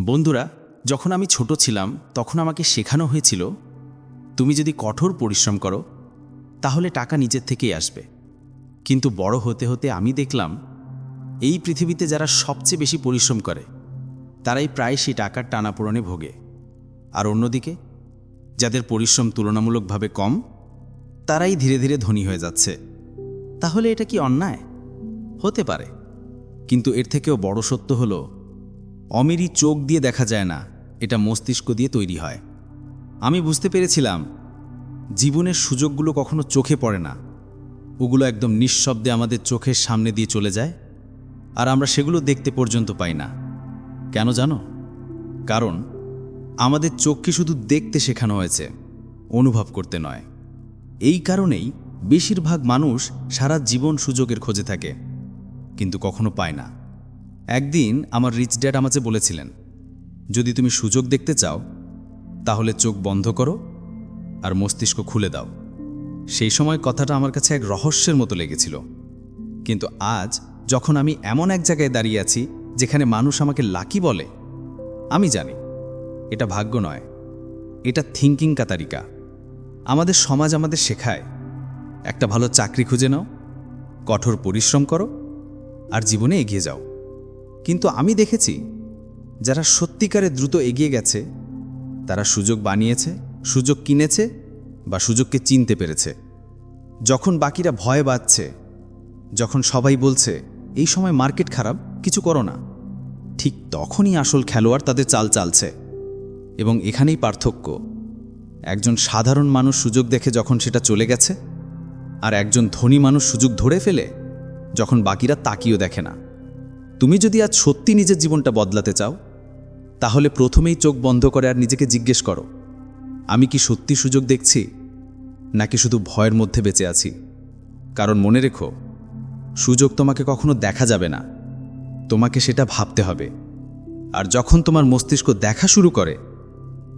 বন্ধুরা, যখন আমি ছোট ছিলাম, তখন আমাকে শেখানো হয়েছিল, তুমি যদি কঠোর পরিশ্রম করো, তাহলে টাকা নিজের থেকেই আসবে। কিন্তু বড় হতে হতে আমি দেখলাম, এই পৃথিবীতে যারা সবচেয়ে বেশি পরিশ্রম করে, তারাই প্রায় সেই টাকার টানাপোড়নে ভোগে। আর অন্যদিকে, যাদের পরিশ্রম তুলনামূলকভাবে কম, তারাই ধীরে ধীরে ধনী হয়ে যাচ্ছে। তাহলে এটা কি অন্যায়? হতে পারে। কিন্তু এর থেকেও বড় সত্য হলো অমেরই চোখ দিয়ে দেখা যায় না। এটা মস্তিষ্ক দিয়ে তৈরি হয়। আমি বুঝতে পেরেছিলাম, জীবনের সুযোগগুলো কখনো চোখে পড়ে না। ওগুলো একদম নিঃশব্দে আমাদের চোখের সামনে দিয়ে চলে যায়, আর আমরা সেগুলো দেখতে পর্যন্ত পাই না। কেন জানো? কারণ, আমাদের চোখকে শুধু দেখতে শেখানো হয়েছে, অনুভব করতে নয়। এই কারণেই বেশিরভাগ মানুষ সারা জীবন সুযোগের খোঁজে থাকে, কিন্তু কখনো পায় না। একদিন আমার রিচ ড্যাড আমাকে বলেছিলেন, যদি তুমি সুযোগ দেখতে চাও, তাহলে চোখ বন্ধ করো আর মস্তিষ্ক খুলে দাও। সেই সময় কথাটা আমার কাছে এক রহস্যের মতো লেগেছিল। কিন্তু আজ যখন আমি এমন এক জায়গায় দাঁড়িয়ে আছি, যেখানে মানুষ আমাকে লাকি বলে, আমি জানি এটা ভাগ্য নয়, এটা থিঙ্কিং কাতারিকা। আমাদের সমাজ আমাদের শেখায়, একটা ভালো চাকরি খুঁজে নাও, কঠোর পরিশ্রম করো আর জীবনে এগিয়ে যাও। কিন্তু আমি দেখেছি, যারা সত্যিকারে দ্রুত এগিয়ে গেছে, তারা সুযোগ বানিয়েছে, সুযোগ কিনেছে বা সুযোগকে চিনতে পেরেছে। যখন বাকিরা ভয় পাচ্ছে, যখন সবাই বলছে, এই সময় মার্কেট খারাপ, কিছু করো না। ঠিক তখনই আসল খেলোয়াড় তাদের চাল চালছে এবং এখানেই পার্থক্য। একজন সাধারণ মানুষ সুযোগ দেখে যখন সেটা চলে গেছে, আর একজন ধনী মানুষ সুযোগ ধরে ফেলে, যখন বাকিরা তাকিয়েও দেখে না। তুমি যদি আজ সত্যি নিজের জীবনটা বদলাতে চাও, তাহলে প্রথমেই চোখ বন্ধ করে আর নিজেকে জিজ্ঞেস করো, আমি কি সত্যি সুযোগ দেখছি, নাকি শুধু ভয়ের মধ্যে বেঁচে আছি? কারণ মনে রেখো, সুযোগ তোমাকে কখনো দেখা যাবে না, তোমাকে সেটা ভাবতে হবে। আর যখন তোমার মস্তিষ্ক দেখা শুরু করে,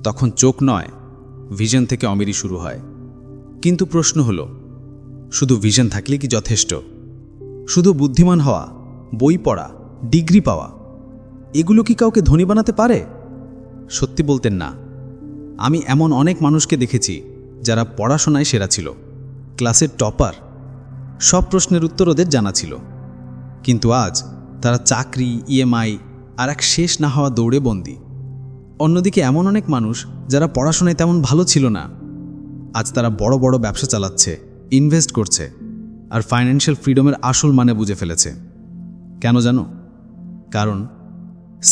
তখন চোখ নয়, ভিশন থেকে অমিরি শুরু হয়। কিন্তু প্রশ্ন হলো, শুধু ভিশন থাকলে কি যথেষ্ট? শুধু বুদ্ধিমান হওয়া, বই পড়া ডিগ্রি পাওয়া। এগুলো কি কাউকে ধনী বানাতে পারে? সত্যি বলতেন না। আমি এমন অনেক মানুষকে দেখেছি যারা পড়াশোনায় সেরা ছিল, ক্লাসের টপার। সব প্রশ্নের উত্তর ওদের জানা ছিল। কিন্তু আজ তারা চাকরি, ইএমআই আর এক শেষ না হওয়া দৌড়ে বন্দি। অন্যদিকে এমন অনেক মানুষ যারা পড়াশোনায় তেমন ভালো ছিল না। আজ তারা বড় বড় ব্যবসা চালাচ্ছে, ইনভেস্ট করছে আর ফাইন্যান্সিয়াল ফ্রিডমের আসল মানে বুঝে ফেলেছে। কেন জানো? কারণ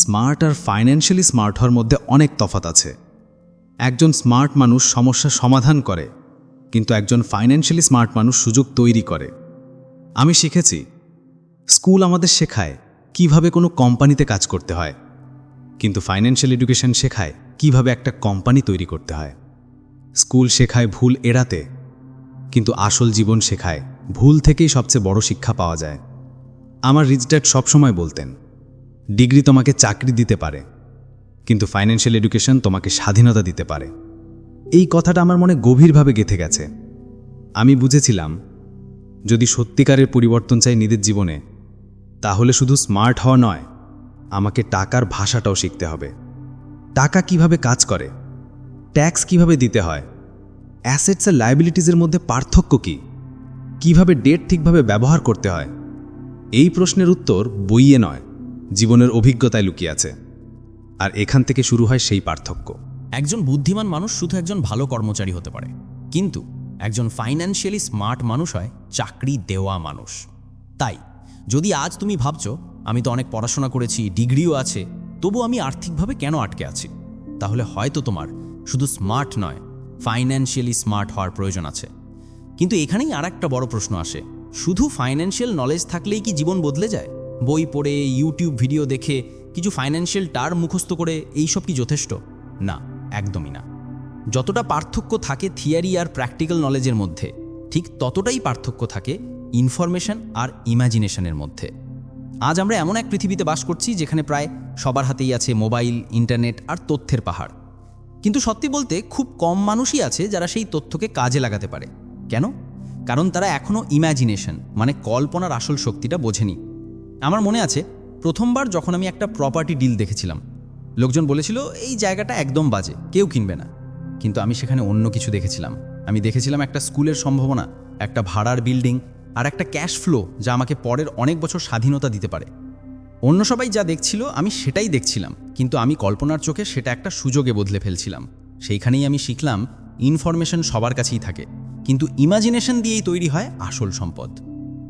স্মার্ট আর ফাইন্যান্সিয়ালি স্মার্ট হওয়ার মধ্যে অনেক তফাত আছে। একজন স্মার্ট মানুষ সমস্যা সমাধান করে, কিন্তু একজন ফাইন্যান্সিয়ালি স্মার্ট মানুষ সুযোগ তৈরি করে। আমি শিখেছি, স্কুল আমাদের শেখায় কীভাবে কোনো কোম্পানিতে কাজ করতে হয়, কিন্তু ফাইন্যান্সিয়াল এডুকেশন শেখায় কীভাবে একটা কোম্পানি তৈরি করতে হয়। স্কুল শেখায় ভুল এড়াতে, কিন্তু আসল জীবন শেখায় ভুল থেকেই সবচেয়ে বড় শিক্ষা পাওয়া যায়। আমার রিচ ড্যাড সবসময় বলতেন ডিগ্রি তোমাকে চাকরি দিতে পারে, কিন্তু ফাইন্যান্সিয়াল এডুকেশন তোমাকে স্বাধীনতা দিতে পারে। এই কথাটা আমার মনে গভীরভাবে গেঁথে গেছে। আমি বুঝেছিলাম, যদি সত্যিকারের পরিবর্তন চাই নিজের জীবনে, তাহলে শুধু স্মার্ট হওয়া নয়, আমাকে টাকার ভাষাটাও শিখতে হবে। টাকা কীভাবে কাজ করে? ট্যাক্স কীভাবে দিতে হয়? অ্যাসেটস আর লায়াবিলিটিসের মধ্যে পার্থক্য কি? কীভাবে ডেট ঠিকভাবে ব্যবহার করতে হয়? এই প্রশ্নের উত্তর বইয়ে নয়। জীবনের অভিজ্ঞতায় লুকিয়ে আছে। আর এখান থেকে শুরু হয় সেই পার্থক্য। একজন বুদ্ধিমান মানুষ শুধু একজন ভালো কর্মচারী হতে পারে। কিন্তু একজন ফাইন্যান্সিয়ালি স্মার্ট মানুষ হয়, চাকরি দেওয়া মানুষ। তাই, যদি আজ তুমি ভাবছ, আমি তো অনেক পড়াশোনা করেছি, ডিগ্রিও আছে, তবু আমি আর্থিকভাবে কেন আটকে আছি? তাহলে হয়তো তোমার শুধু স্মার্ট নয় ফাইন্যান্সিয়ালি স্মার্ট হওয়ার প্রয়োজন আছে। কিন্তু এখানেই আর একটা বড় প্রশ্ন আসে, শুধু ফাইন্যান্সিয়াল নলেজ থাকলেই কি জীবন বদলে যায়? বই পড়ে ইউটিউব ভিডিও দেখে, কিছু ফাইন্যান্সিয়াল টার্ম মুখস্থ করে এইসব কি যথেষ্ট? না, একদমই না। যতটা পার্থক্য থাকে থিয়ারি আর প্র্যাকটিক্যাল নলেজের মধ্যে, ঠিক ততটাই পার্থক্য থাকে ইনফরমেশন আর ইমাজিনেশনের মধ্যে। আজ আমরা এমন এক পৃথিবীতে বাস করছি যেখানে প্রায় সবার হাতেই আছে মোবাইল ইন্টারনেট আর তথ্যের পাহাড়। কিন্তু সত্যি বলতে খুব কম মানুষই আছে যারা সেই তথ্যকে কাজে লাগাতে পারে। কেন? কারণ তারা এখনও ইম্যাজিনেশন মানে কল্পনার আসল শক্তিটা বোঝেনি। আমার মনে আছে, প্রথমবার যখন আমি একটা প্রপার্টি ডিল দেখেছিলাম, লোকজন বলেছিল, এই জায়গাটা একদম বাজে, কেউ কিনবে না। কিন্তু আমি সেখানে অন্য কিছু দেখেছিলাম। আমি দেখেছিলাম একটা স্কুলের সম্ভাবনা, একটা ভাড়ার বিল্ডিং আর একটা ক্যাশ ফ্লো যা আমাকে পরের অনেক বছর স্বাধীনতা দিতে পারে। অন্য সবাই যা দেখছিল, আমি সেটাই দেখছিলাম, কিন্তু আমি কল্পনার চোখে সেটা একটা সুযোগে বদলে ফেলছিলাম। সেইখানেই আমি শিখলাম ইনফরমেশন সবার কাছেই থাকে, কিন্তু ইমাজিনেশন দিয়েই তৈরি হয় আসল সম্পদ।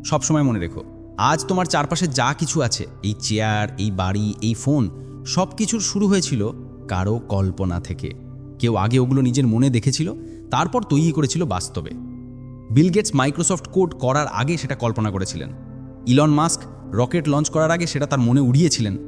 সবসময় মনে রেখো আজ তোমার চারপাশে যা কিছু আছে, এই চেয়ার, এই বাড়ি, এই ফোন, সব কিছুর শুরু হয়েছিল কারও কল্পনা থেকে। কেউ আগে ওগুলো নিজের মনে দেখেছিল, তারপর তৈরি করেছিল বাস্তবে। বিল গেটস মাইক্রোসফট কোড করার আগে সেটা কল্পনা করেছিলেন। ইলন মাস্ক রকেট লঞ্চ করার আগে সেটা তার মনে উড়িয়েছিলেন।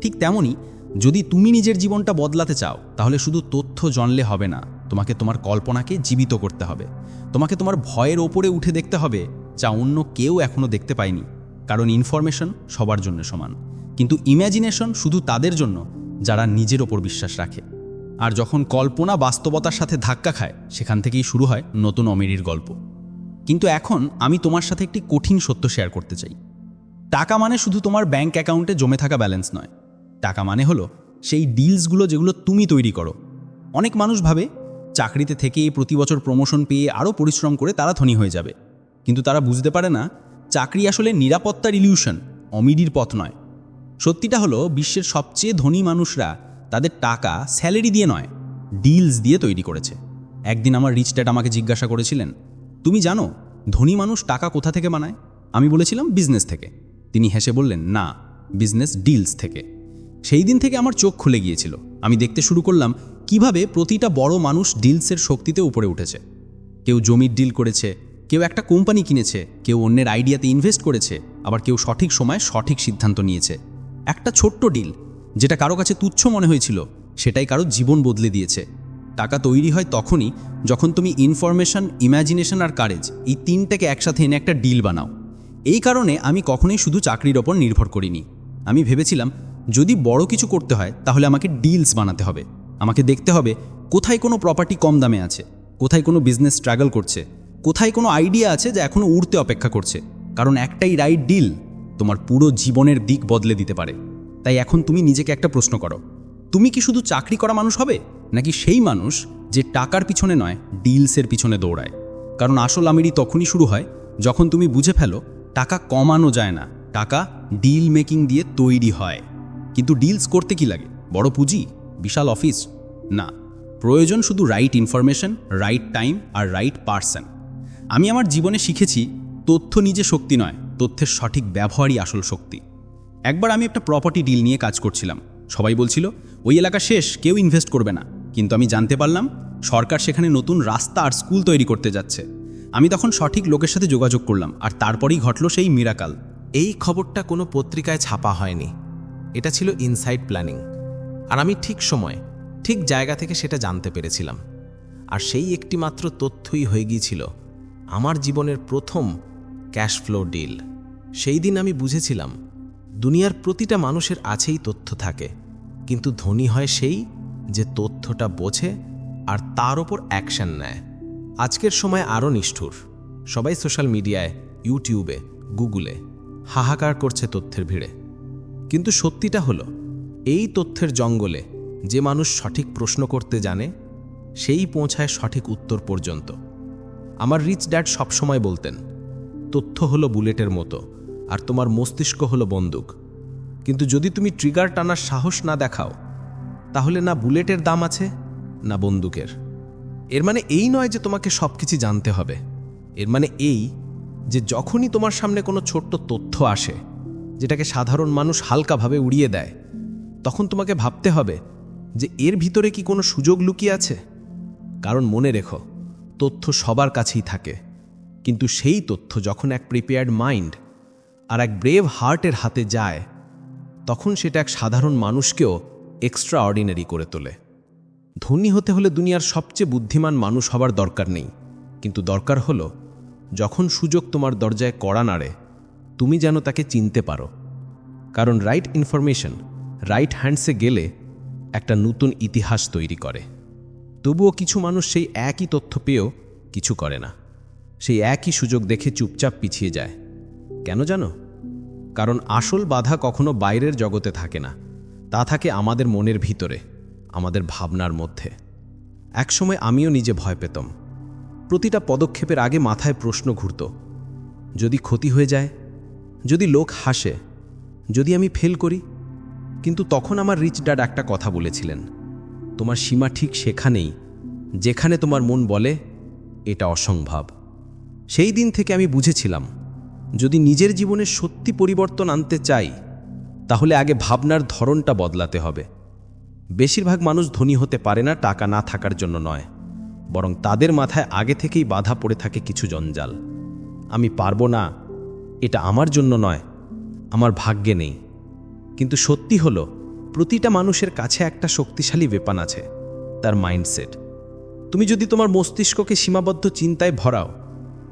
ঠিক তেমনই, যদি তুমি নিজের জীবনটা বদলাতে চাও, তাহলে শুধু তথ্য জানলে হবে না, তোমাকে তোমার কল্পনাকে জীবিত করতে হবে। তোমাকে তোমার ভয়ের ওপরে উঠে দেখতে হবে, যা অন্য কেউ এখনও দেখতে পায়নি। কারণ ইনফরমেশন সবার জন্য সমান। কিন্তু ইম্যাজিনেশন শুধু তাদের জন্য, যারা নিজের ওপর বিশ্বাস রাখে। আর যখন কল্পনা বাস্তবতার সাথে ধাক্কা খায়, সেখান থেকেই শুরু হয় নতুন অমেরির গল্প। কিন্তু এখন আমি তোমার সাথে একটি কঠিন সত্য শেয়ার করতে চাই। টাকা মানে শুধু তোমার ব্যাংক অ্যাকাউন্টে জমে থাকা ব্যালেন্স নয়। টাকা মানে হলো সেই ডিলসগুলো যেগুলো তুমি তৈরি করো। অনেক মানুষ ভাবে, চাকরিতে থেকে প্রতি বছর প্রমোশন পেয়ে আরও পরিশ্রম করে তারা ধনী হয়ে যাবে। কিন্তু তারা বুঝতে পারে না চাকরি আসলে নিরাপত্তার ইলিউশন, অমিডির পথ নয়। সত্যিটা হলো, বিশ্বের সবচেয়ে ধনী মানুষরা তাদের টাকা স্যালারি দিয়ে নয়, ডিলস দিয়ে তৈরি করেছে। একদিন আমার রিচ ড্যাড আমাকে জিজ্ঞাসা করেছিলেন, তুমি জানো ধনী মানুষ টাকা কোথা থেকে বানায়? আমি বলেছিলাম, বিজনেস থেকে। তিনি হেসে বললেন, না, বিজনেস ডিলস থেকে। সেই দিন থেকে আমার চোখ খুলে গিয়েছিল। আমি দেখতে শুরু করলাম, কীভাবে প্রতিটা বড় মানুষ ডিলসের শক্তিতে উপরে উঠেছে। কেউ জমির ডিল করেছে কেউ একটা কোম্পানি কিনেছে, কেউ অন্যের আইডিয়াতে ইনভেস্ট করেছে, আবার কেউ সঠিক সময় সঠিক সিদ্ধান্ত নিয়েছে। একটা ছোট্ট ডিল যেটা কারও কাছে তুচ্ছ মনে হয়েছিল, সেটাই কারও জীবন বদলে দিয়েছে। টাকা তৈরি হয় তখনই যখন তুমি ইনফরমেশন ইম্যাজিনেশন আর কারেজ এই তিনটাকে একসাথে এনে একটা ডিল বানাও। এই কারণে আমি কখনোই শুধু চাকরির ওপর নির্ভর করিনি। আমি ভেবেছিলাম, যদি বড় কিছু করতে হয়, তাহলে আমাকে ডিলস বানাতে হবে। আমাকে দেখতে হবে, কোথায় কোনো প্রপার্টি কম দামে আছে, কোথায় কোনো বিজনেস স্ট্রাগল করছে। কোথায় কোনো আইডিয়া আছে যা এখনও উড়তে অপেক্ষা করছে? কারণ একটাই রাইট ডিল তোমার পুরো জীবনের দিক বদলে দিতে পারে। তাই এখন তুমি নিজেকে একটা প্রশ্ন করো। তুমি কি শুধু চাকরি করা মানুষ হবে? নাকি সেই মানুষ যে টাকার পিছনে নয় ডিলসের পিছনে দৌড়ায়? কারণ আসল আমিরি তখনই শুরু হয়, যখন তুমি বুঝে ফেলো, টাকা কমানো যায় না, টাকা ডিল মেকিং দিয়ে তৈরি হয়। কিন্তু ডিলস করতে কি লাগে? বড় পুঁজি? বিশাল অফিস না। প্রয়োজন শুধু রাইট ইনফরমেশন রাইট টাইম আর রাইট পার্সন আমি আমার জীবনে শিখেছি, তথ্য নিজে শক্তি নয়, তথ্যের সঠিক ব্যবহারই আসল শক্তি। একবার আমি একটা প্রপার্টি ডিল নিয়ে কাজ করছিলাম। সবাই বলছিল, ওই এলাকা শেষ, কেউ ইনভেস্ট করবে না। কিন্তু আমি জানতে পারলাম, সরকার সেখানে নতুন রাস্তা আর স্কুল তৈরি করতে যাচ্ছে। আমি তখন সঠিক লোকের সাথে যোগাযোগ করলাম, আর তারপরেই ঘটলো সেই মিরাকাল এই খবরটা কোনো পত্রিকায় ছাপা হয়নি। এটা ছিল ইনসাইড প্ল্যানিং আর আমি ঠিক সময়, ঠিক জায়গা থেকে সেটা জানতে পেরেছিলাম। আর সেই একটি মাত্র তথ্যই হয়ে গিয়েছিল। আমার জীবনের প্রথম ক্যাশ ফ্লো ডিল। সেই দিন আমি বুঝেছিলাম, দুনিয়ার প্রতিটা মানুষের আছেই তথ্য থাকে, কিন্তু ধনী হয় সেই যে তথ্যটা বোঝে আর তার ওপর অ্যাকশন নেয়। আজকের সময় আরও নিষ্ঠুর। সবাই সোশ্যাল মিডিয়ায়, ইউটিউবে, গুগলে হাহাকার করছে তথ্যের ভিড়ে। কিন্তু সত্যিটা হলো, এই তথ্যের জঙ্গলে যে মানুষ সঠিক প্রশ্ন করতে জানে, সেই পৌঁছায় সঠিক উত্তর পর্যন্ত। আমার রিচ ড্যাড সবসময় বলতেন, তথ্য হলো বুলেটের মতো, আর তোমার মস্তিষ্ক হলো বন্দুক। কিন্তু যদি তুমি ট্রিগার টানার সাহস না দেখাও, তাহলে না বুলেটের দাম আছে, না বন্দুকের। এর মানে এই নয় যে তোমাকে সব কিছু জানতে হবে। এর মানে এই যে যখনই তোমার সামনে কোনো ছোট্ট তথ্য আসে, যেটাকে সাধারণ মানুষ হালকাভাবে উড়িয়ে দেয়, তখন তোমাকে ভাবতে হবে যে এর ভিতরে কি কোনো সুযোগ লুকিয়ে আছে? কারণ মনে রেখো তথ্য সবার কাছেই থাকে। কিন্তু সেই তথ্য যখন এক প্রিপেয়ার্ড মাইন্ড আর এক ব্রেভ হার্টের হাতে যায়, তখন সেটা এক সাধারণ মানুষকেও এক্সট্রা অর্ডিনারি করে তোলে। ধনী হতে হলে দুনিয়ার সবচেয়ে বুদ্ধিমান মানুষ হবার দরকার নেই। কিন্তু দরকার হলো, যখন সুযোগ তোমার দরজায় কড়া নাড়ে, তুমি যেন তাকে চিনতে পারো। কারণ রাইট ইনফরমেশন রাইট হ্যান্ডসে গেলে একটা নতুন ইতিহাস তৈরি করে। তবুও কিছু মানুষ সেই একই তথ্য পেয়েও কিছু করে না। সেই একই সুযোগ দেখে চুপচাপ পিছিয়ে যায়। কেন জানো? কারণ আসল বাধা কখনো বাইরের জগতে থাকে না। তা থাকে আমাদের মনের ভিতরে, আমাদের ভাবনার মধ্যে। একসময় আমিও নিজে ভয় পেতাম। প্রতিটা পদক্ষেপের আগে মাথায় প্রশ্ন ঘুরত, যদি ক্ষতি হয়ে যায়, যদি লোক হাসে, যদি আমি ফেল করি? কিন্তু তখন আমার রিচ ড্যাড একটা কথা বলেছিলেন। তোমার সীমা ঠিক সেখানেই, যেখানে তোমার মন বলে, এটা অসম্ভব। সেই দিন থেকে আমি বুঝেছিলাম, যদি নিজের জীবনে সত্যি পরিবর্তন আনতে চাই, তাহলে আগে ভাবনার ধরনটা বদলাতে হবে। বেশিরভাগ মানুষ ধনী হতে পারে না টাকা না থাকার জন্য নয়, বরং তাদের মাথায় আগে থেকেই বাধা পড়ে থাকে কিছু জঞ্জাল। আমি পারব না, এটা আমার জন্য নয়, আমার ভাগ্যে নেই। কিন্তু সত্যি হলো প্রতিটা মানুষের কাছে একটা শক্তিশালী বেপান আছে, তার মাইন্ডসেট তুমি যদি তোমার মস্তিষ্ককে সীমাবদ্ধ চিন্তায় ভরাও,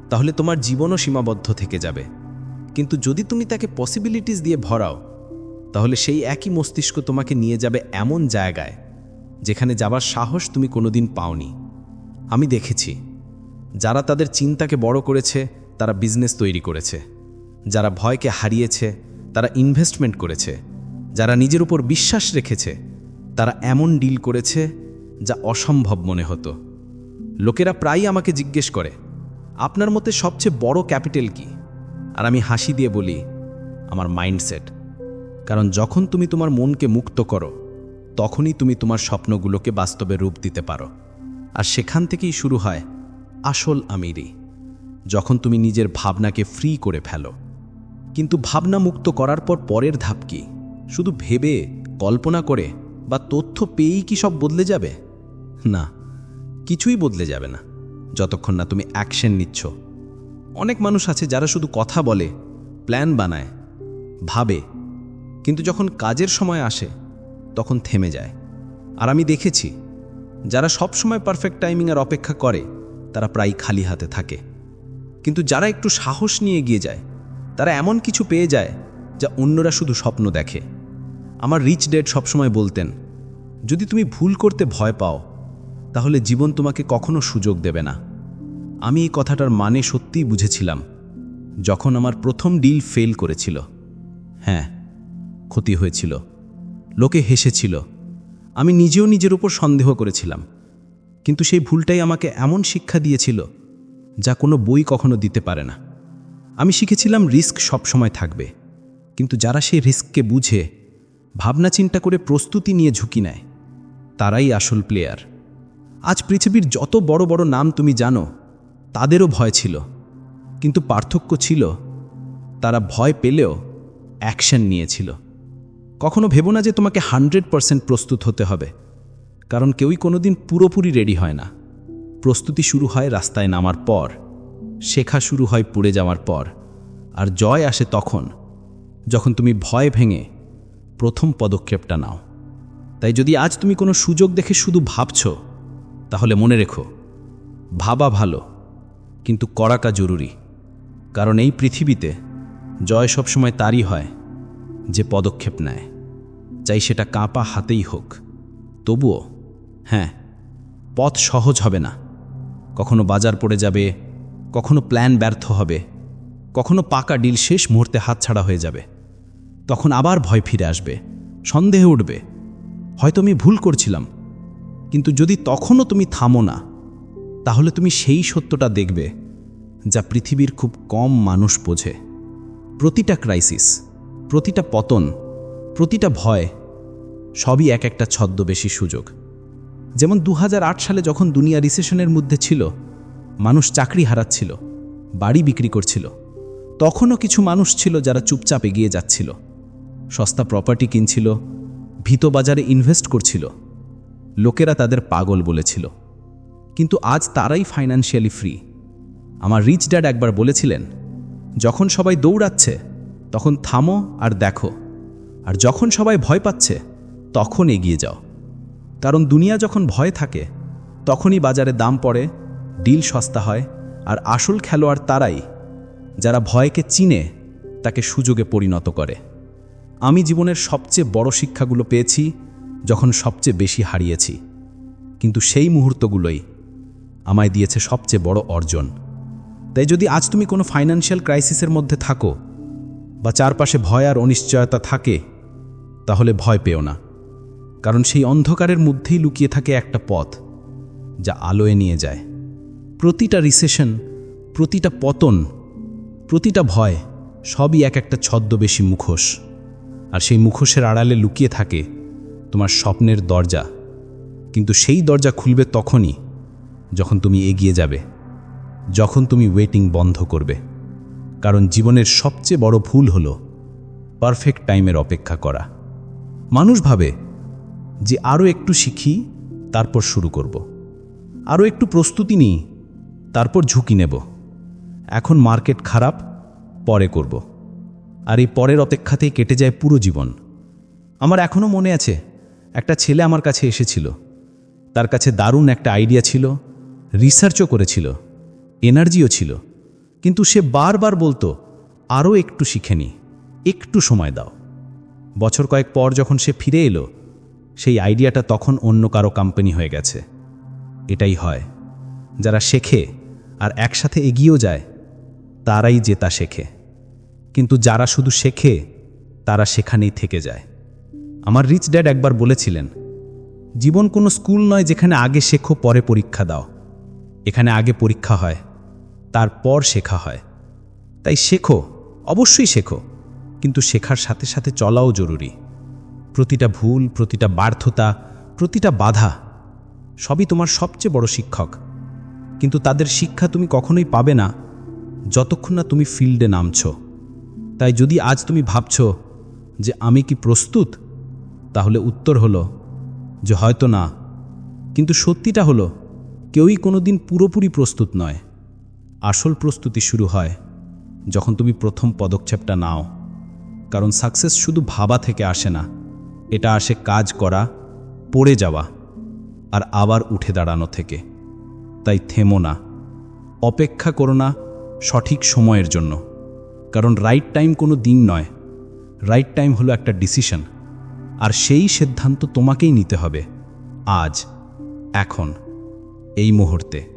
তাহলে তোমার জীবনও সীমাবদ্ধ থেকে যাবে। কিন্তু যদি তুমি তাকে পসিবিলিটিস দিয়ে ভরাও, তাহলে সেই একই মস্তিষ্ক তোমাকে নিয়ে যাবে এমন জায়গায়, যেখানে যাবার সাহস তুমি কোনোদিন পাওনি। আমি দেখেছি, যারা তাদের চিন্তাকে বড় করেছে, তারা বিজনেস তৈরি করেছে। যারা ভয়কে হারিয়েছে, তারা ইনভেস্টমেন্ট করেছে। যারা নিজের উপর বিশ্বাস রেখেছে, তারা এমন ডিল করেছে যা অসম্ভব মনে হতো। লোকেরা প্রায়ই আমাকে জিজ্ঞেস করে, আপনার মতে সবচেয়ে বড় ক্যাপিটাল কি? আর আমি হাসি দিয়ে বলি, আমার মাইন্ডসেট। কারণ যখন তুমি তোমার মনকে মুক্ত করো, তখনই তুমি তোমার স্বপ্নগুলোকে বাস্তবে রূপ দিতে পারো। আর সেখান থেকেই শুরু হয় আসল আমিরি, যখন তুমি নিজের ভাবনাকে ফ্রি করে ফেলো। কিন্তু ভাবনা মুক্ত করার পর পরের ধাপ কি? শুধু ভেবে, কল্পনা করে বা তথ্য পেয়েই কি সব বদলে যাবে? না, কিছুই বদলে যাবে না, যতক্ষণ না তুমি অ্যাকশন নিচ্ছ। অনেক মানুষ আছে যারা শুধু কথা বলে প্ল্যান বানায়, ভাবে, কিন্তু যখন কাজের সময় আসে, তখন থেমে যায়। আর আমি দেখেছি, যারা সব সময় পারফেক্ট টাইমিং আর অপেক্ষা করে, তারা প্রায় খালি হাতে থাকে। কিন্তু যারা একটু সাহস নিয়ে এগিয়ে যায়, তারা এমন কিছু পেয়ে যায় যা অন্যরা শুধু স্বপ্ন দেখে। আমার রিচ ডেড সবসময় বলতেন, যদি তুমি ভুল করতে ভয় পাও, তাহলে জীবন তোমাকে কখনো সুযোগ দেবে না। আমি এই কথাটার মানে সত্যিই বুঝেছিলাম, যখন আমার প্রথম ডিল ফেল করেছিল। হ্যাঁ ক্ষতি হয়েছিল। লোকে হেসেছিল। আমি নিজেও নিজের উপর সন্দেহ করেছিলাম। কিন্তু সেই ভুলটাই আমাকে এমন শিক্ষা দিয়েছিল, যা কোনো বই কখনো দিতে পারে না। আমি শিখেছিলাম রিস্ক সবসময় থাকবে। কিন্তু যারা সেই রিস্ককে বুঝে, ভাবনা চিন্তা করে প্রস্তুতি নিয়ে ঝুঁকি নেয়, তারাই আসল প্লেয়ার। আজ পৃথিবীর যত বড় বড় নাম তুমি জানো, তাদেরও ভয় ছিল। কিন্তু পার্থক্য ছিল, তারা ভয় পেলেও অ্যাকশন নিয়েছিল। কখনো ভেবো না যে তোমাকে হান্ড্রেড পারসেন্ট প্রস্তুত হতে হবে, কারণ কেউই কোনোদিন পুরোপুরি রেডি হয় না। প্রস্তুতি শুরু হয় রাস্তায় নামার পর, শেখা শুরু হয় পুড়ে যাওয়ার পর, আর জয় আসে তখন। যখন তুমি ভয় ভেঙে প্রথম পদক্ষেপটা নাও। তাই যদি আজ তুমি কোনো সুযোগ দেখে শুধু ভাবছ, তাহলে মনে রেখো, ভাবা ভালো, কিন্তু করাকা জরুরি। কারণ এই পৃথিবীতে জয় সবসময় তারই হয় যে পদক্ষেপ নেয়। চাই সেটা কাঁপা হাতেই হোক। তবুও হ্যাঁ পথ সহজ হবে না। কখনো বাজার পড়ে যাবে, কখনো প্ল্যান ব্যর্থ হবে, কখনো পাকা ডিল শেষ মুহূর্তে হাতছাড়া হয়ে যাবে। তখন আবার ভয় ফিরে আসবে, সন্দেহ উঠবে। হয়তো আমি ভুল করছিলাম, কিন্তু যদি তখনও তুমি থামো না, তাহলে তুমি সেই সত্যটা দেখবে যা পৃথিবীর খুব কম মানুষ বোঝে। প্রতিটা ক্রাইসিস প্রতিটা পতন, প্রতিটা ভয়, সবই এক একটা ছদ্মবেশী সুযোগ। যেমন দু হাজার আট সালে যখন দুনিয়া রিসেশনের মধ্যে ছিল, মানুষ চাকরি হারাচ্ছিল, বাড়ি বিক্রি করছিল, তখনও কিছু মানুষ ছিল যারা চুপচাপ এগিয়ে যাচ্ছিল। সস্তা প্রপার্টি কিনছিল, ভীত বাজারে ইনভেস্ট করছিল, লোকেরা তাদের পাগল বলেছিল। কিন্তু আজ তারাই ফাইন্যান্সিয়ালি ফ্রি আমার রিচ ড্যাড একবার বলেছিলেন, যখন সবাই দৌড়াচ্ছে, তখন থামো আর দেখো। আর যখন সবাই ভয় পাচ্ছে, তখন এগিয়ে যাও। কারণ দুনিয়া যখন ভয় থাকে, তখনই বাজারে দাম পড়ে ডিল সস্তা হয়, আর আসল খেলোয়াড় তারাই, যারা ভয়কে চিনে, তাকে সুযোগে পরিণত করে। আমি জীবনের সবচেয়ে বড় শিক্ষাগুলো পেয়েছি, যখন সবচেয়ে বেশি হারিয়েছি। কিন্তু সেই মুহূর্তগুলোই আমায় দিয়েছে সবচেয়ে বড় অর্জন। তাই যদি আজ তুমি কোনো ফাইন্যান্সিয়াল ক্রাইসিসের মধ্যে থাকো, বা চারপাশে ভয় আর অনিশ্চয়তা থাকে, তাহলে ভয় পেও না। কারণ সেই অন্ধকারের মধ্যেই লুকিয়ে থাকে একটা পথ, যা আলোয় নিয়ে যায়। প্রতিটা রিসেশন, প্রতিটা পতন, প্রতিটা ভয়, সবই এক একটা ছদ্মবেশী মুখোশ। আর সেই মুখোশের আড়ালে লুকিয়ে থাকে তোমার স্বপ্নের দরজা। কিন্তু সেই দরজা খুলবে তখনই যখন তুমি এগিয়ে যাবে, যখন তুমি ওয়েটিং বন্ধ করবে। কারণ জীবনের সবচেয়ে বড় ভুল হলো পারফেক্ট টাইমের অপেক্ষা করা। মানুষ ভাবে যে আরও একটু শিখি, তারপর শুরু করব। আরও একটু প্রস্তুতি নিই, তারপর ঝুঁকি নেব। এখন মার্কেট খারাপ, পরে করব। আর এই পরের অপেক্ষাতেই কেটে যায় পুরো জীবন। আমার এখনও মনে আছে, একটা ছেলে আমার কাছে এসেছিল। তার কাছে দারুণ একটা আইডিয়া ছিল, রিসার্চও করেছিল, এনার্জিও ছিল। কিন্তু সে বারবার বলতো, আরও একটু শিখে নি, একটু সময় দাও। বছর কয়েক পর যখন সে ফিরে এলো, সেই আইডিয়াটা তখন অন্য কারও কোম্পানি হয়ে গেছে। এটাই হয়, যারা শেখে আর একসাথে এগিয়েও যায়, তারাই জেতা শেখে। কিন্তু যারা শুধু শেখে, তারা সেখানেই থেকে যায়। আমার রিচ ড্যাড একবার বলেছিলেন, জীবন কোনো স্কুল নয় যেখানে আগে শেখো, পরে পরীক্ষা দাও। এখানে আগে পরীক্ষা হয়, তারপর শেখা হয়। তাই শেখো, অবশ্যই শেখো, কিন্তু শেখার সাথে সাথে চলাও জরুরি। প্রতিটা ভুল, প্রতিটা ব্যর্থতা প্রতিটা বাধা, সবই তোমার সবচেয়ে বড় শিক্ষক। কিন্তু তাদের শিক্ষা তুমি কখনোই পাবে না, যতক্ষণ না তুমি ফিল্ডে নামছো। তাই যদি আজ তুমি ভাবছ যে আমি কি প্রস্তুত, তাহলে উত্তর হলো যে হয়তো না। কিন্তু সত্যিটা হলো, কেউই কোনোদিন পুরোপুরি প্রস্তুত নয়। আসল প্রস্তুতি শুরু হয় যখন তুমি প্রথম পদক্ষেপটা নাও। কারণ সাকসেস শুধু ভাবা থেকে আসে না, এটা আসে কাজ করা, পড়ে যাওয়া, আর আবার উঠে দাঁড়ানো থেকে। তাই থেমো না, অপেক্ষা করো না সঠিক সময়ের জন্য। কারণ রাইট টাইম কোনো দিন নয়। রাইট টাইম হলো একটা ডিসিশন আর সেই সিদ্ধান্ত তোমাকেই নিতে হবে। আজ, এখন, এই মুহূর্তে।